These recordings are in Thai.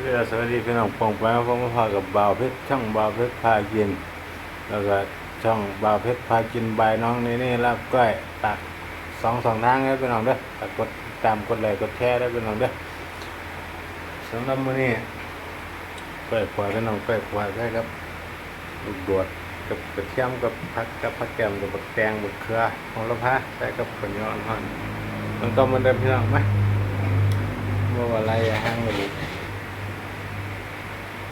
เรือสวัสดีพี่น้องปองไปมาพบมาพากับบ่าวเพชรช่องบ่าวเพชรพากิน แล้วก็ช่องบ่าวเพชรพากินบายน้องนี่นี่รับก้อยตักสองสองทางเลยพี่น้องเด้อตักกดตามกดไลค์กดแชร์ได้พี่น้องเด้อสำหรับมื้อนี้ก้อยขวายพี่น้องก้อยขวายได้ครับลูกโดดกับกระเทียมกับผักกับผักแกมกับบักแตงบักเขือโหระพาใส่กับข้าวเหนียวอ่อนมันก็มันเดิมพี่น้องไหมเมื่อวันไรอย่าห้างเลย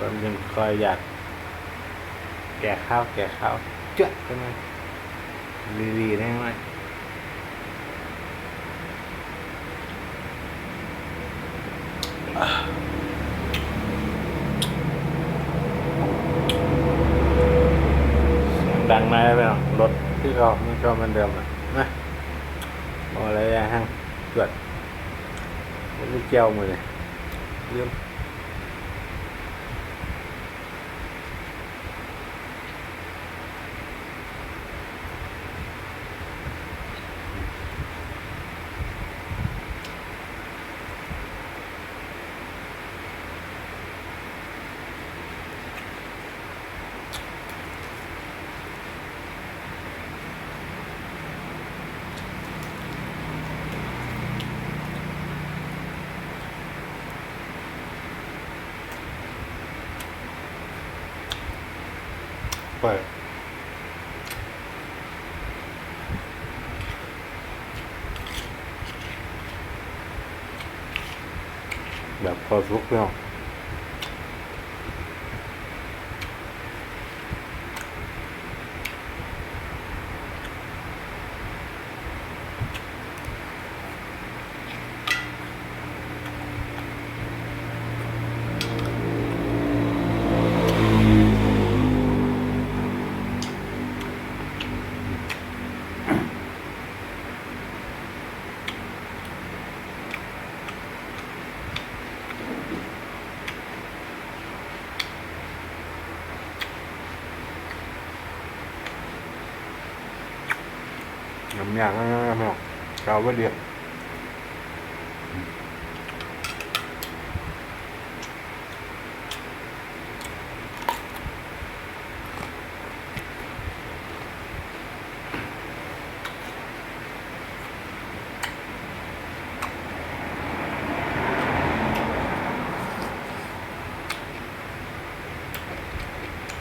ผมยังคอยอยาก แก่ข้าวแก่ข้าวเจ๊ะใช่ไหมรีๆได้ไหมอะเสียงดังไหมไปหรอรถที่เขามันก็เหมันเดิมอะนะเอาอะไรอย่างห้างจวดมันไม่เกี่ยวมือเลยลืมเปิ ดแบบพอสุกเนา น้ำยางน้ำยางน้ำยางเกาไว้เดียว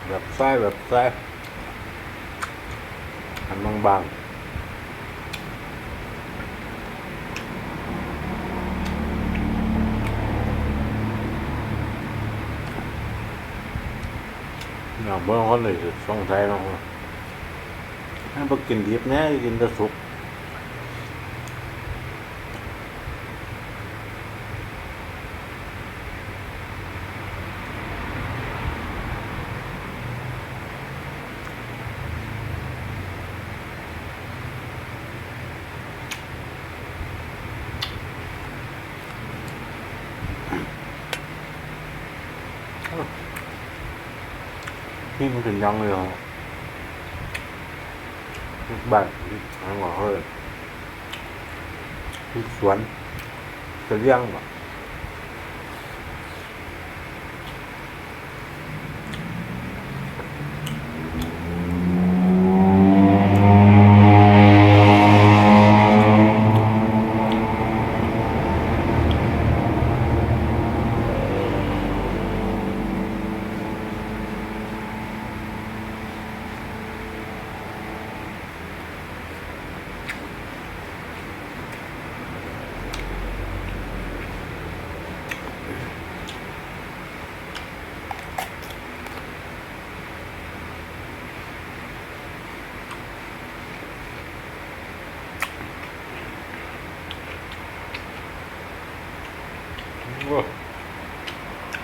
แบบไส้แบบไส้อันบางๆ น้องเบื้องคนเลยสงสัยน้องว่าไปกินดิบแน่กินแต่สุก นี่มันถึงยังเลยเหรอบ้านทางหัวเฮ้ยสวนจะเลี้ยงบ่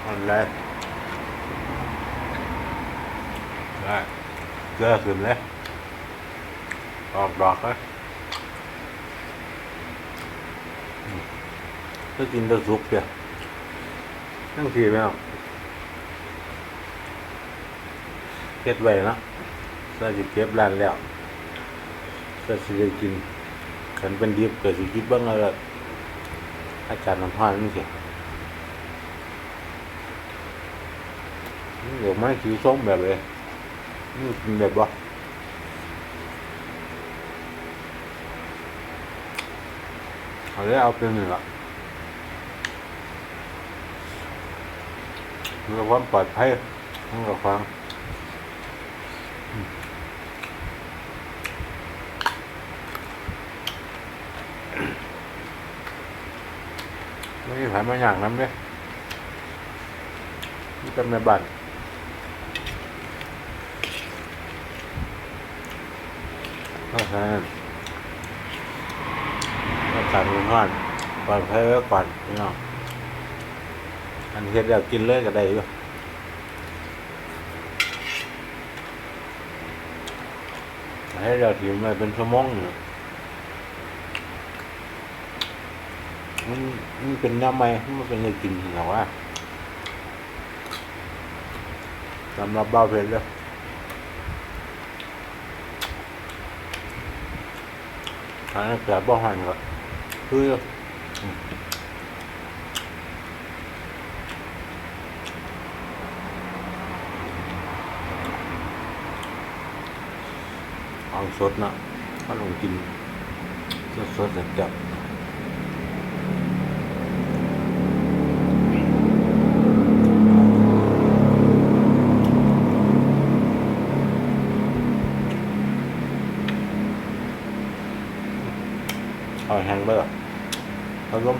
โอ้ อันแรกได้เจอขึ้นเลยออกดอกเลยก็กินแตะสุกเดียวนั่งทีไปเอาเก็บไว้นะถ้าจะเก็บร้านแล้วก็สิได้กินขันเป็นดิบเก็สิกินเบ้างแล้วอากาศมันร้อนนี่สิ เดี๋ยวไม่สีส้มแบบเลยนี่กินแบบบ่เอาเลยเอาเป็นหนึ่งละเพื่อความปลอดภัยของเราฟังอืมไม่มีผายมาอย่างนั้นเลยนี่เป็นแม่บ้าน ก็ใช่ก็สั่งเงินก่อนปลอดภัยไว้ก่อนพี่น้องอันเฮ็ดแล้วกินเลยก็ได้อยู่ให้เราถิ่มไปเป็นชั่วโมงอยู่มันมันเป็นน้ำไหมมันเป็นอะไรกินหรอวะสำหรับเบ้าเพชรเลย อันนี้เกลือบ่หันก็คือเอาสดนะถ้าลงกินสดสดๆจับ เอาแห้งเบอร์เอาลม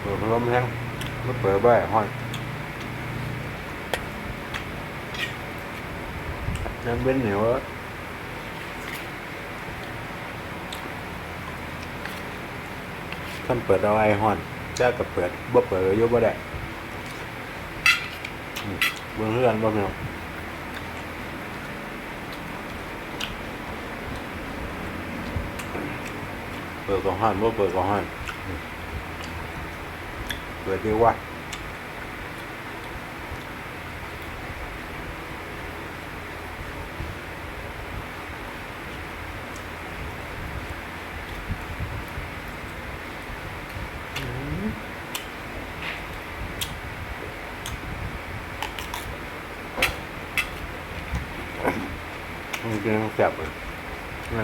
เปิดพัดลมแห้งไม่เปิดใบห้อยน้ำเป็นเหนียวอะท่านเปิดเอาไอห้อนแจ้กับเปิดบ่เปิดยุบบ่ได้ เบิ่งเรื่องบ่แม่นเปิดก็ห้อนบ่เปิดก็ห้อนอืมเปิดดีกว่า มั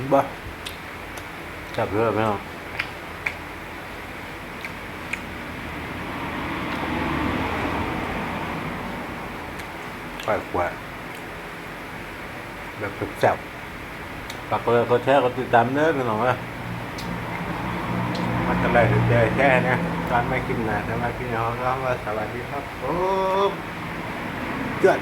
นกินแซ่บเลยนั่นเลยบ่แซ่บเลยพี่น้องไปกว่าแบบแซ่บๆฝากกดไลค์กดแชร์กดติดตามเด้อพี่น้องนะมันจะได้ถึงใจแค่เนี่ยตอนไม่กินนะแต่มาพี่น้องก็ว่าสวัสดีครับผมจวด